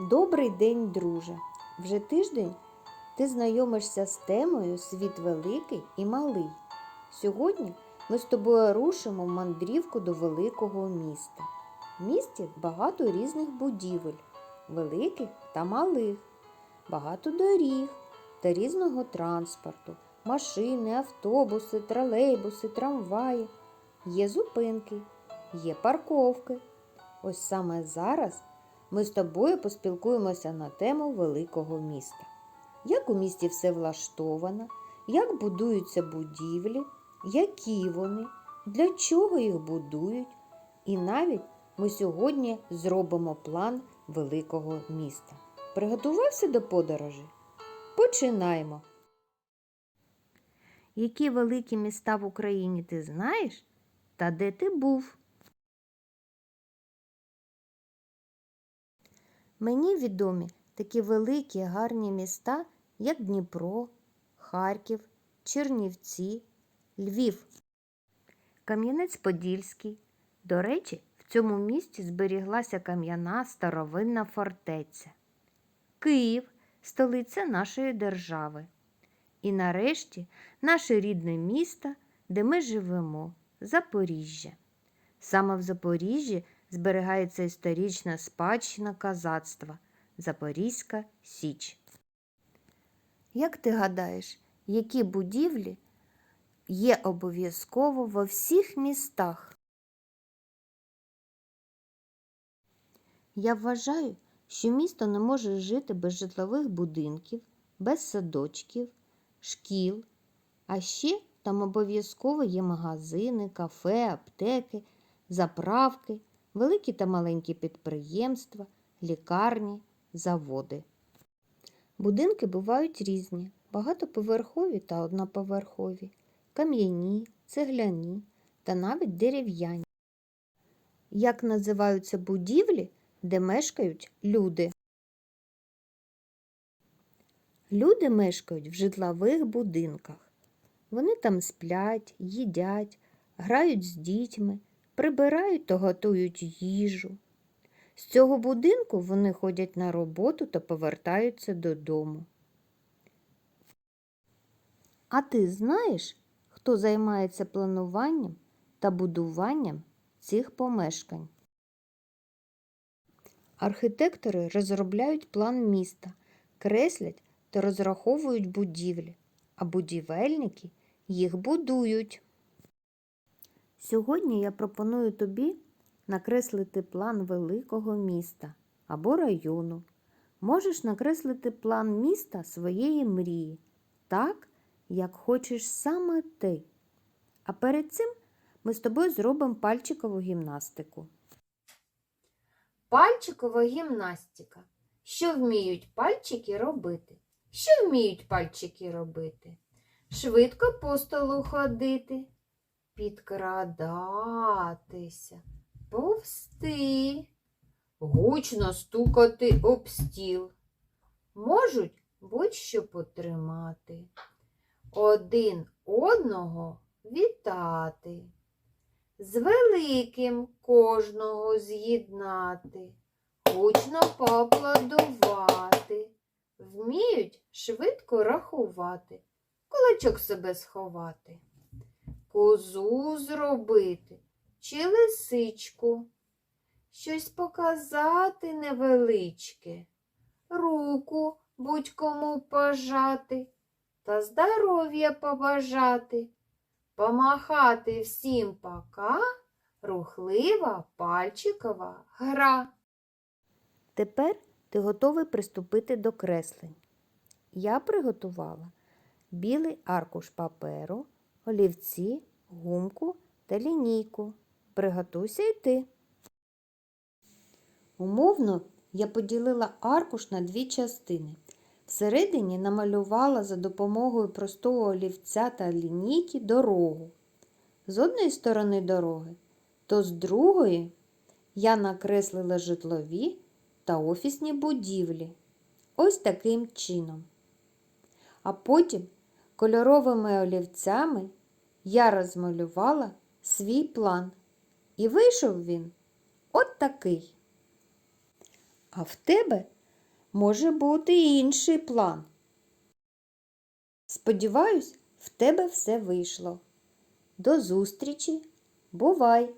Добрий день, друже! Вже тиждень ти знайомишся з темою Світ великий і малий. Сьогодні ми з тобою рушимо в мандрівку до великого міста. В місті багато різних будівель, великих та малих, багато доріг та різного транспорту, машини, автобуси, тролейбуси, трамваї. Є зупинки, є парковки. Ось саме зараз ми з тобою поспілкуємося на тему великого міста. Як у місті все влаштовано, як будуються будівлі, які вони, для чого їх будують. І навіть ми сьогодні зробимо план великого міста. Приготувався до подорожі? Починаємо. Які великі міста в Україні ти знаєш? Та де ти був? Мені відомі такі великі гарні міста, як Дніпро, Харків, Чернівці, Львів, Кам'янець-Подільський. До речі, в цьому місті зберіглася кам'яна старовинна фортеця. Київ столиця нашої держави. І нарешті наше рідне місто, де ми живемо Запоріжжя. Саме в Запоріжжі зберігається історична спадщина казацтва Запорізька Січ. Як ти гадаєш, які будівлі є обов'язково во всіх містах? Я вважаю, що місто не може жити без житлових будинків, без садочків, шкіл, а ще там обов'язково є магазини, кафе, аптеки, заправки, великі та маленькі підприємства, лікарні, заводи. Будинки бувають різні, багатоповерхові та одноповерхові, кам'яні, цегляні та навіть дерев'яні. Як називаються будівлі, де мешкають люди? Люди мешкають в житлових будинках. Вони там сплять, їдять, грають з дітьми, прибирають та готують їжу. З цього будинку вони ходять на роботу та повертаються додому. А ти знаєш, хто займається плануванням та будуванням цих помешкань? Архітектори розробляють план міста, креслять та розраховують будівлі, а будівельники їх будують. Сьогодні я пропоную тобі накреслити план великого міста або району. Можеш накреслити план міста своєї мрії, так, як хочеш саме ти. А перед цим ми з тобою зробимо пальчикову гімнастику. Пальчикова гімнастика. Що вміють пальчики робити? Що вміють пальчики робити? Швидко по столу ходити, підкрадатися, повсти, гучно стукати об стіл. Можуть будь-що потримати, один одного вітати, з великим кожного з'єднати, гучно поаплодувати, вміють швидко рахувати, кулачок себе сховати, козу зробити чи лисичку, щось показати невеличке, руку будь-кому пожати та здоров'я побажати. Помахати всім пока рухлива пальчикова гра. Тепер ти готовий приступити до креслень. Я приготувала білий аркуш паперу, олівці, гумку та лінійку. Приготуйся й ти. Умовно я поділила аркуш на дві частини. Всередині намалювала за допомогою простого олівця та лінійки дорогу. З одної сторони дороги, то з другої я накреслила житлові та офісні будівлі. Ось таким чином. А потім кольоровими олівцями я розмалювала свій план. І вийшов він от такий. А в тебе може бути і інший план. Сподіваюсь, в тебе все вийшло. До зустрічі. Бувай!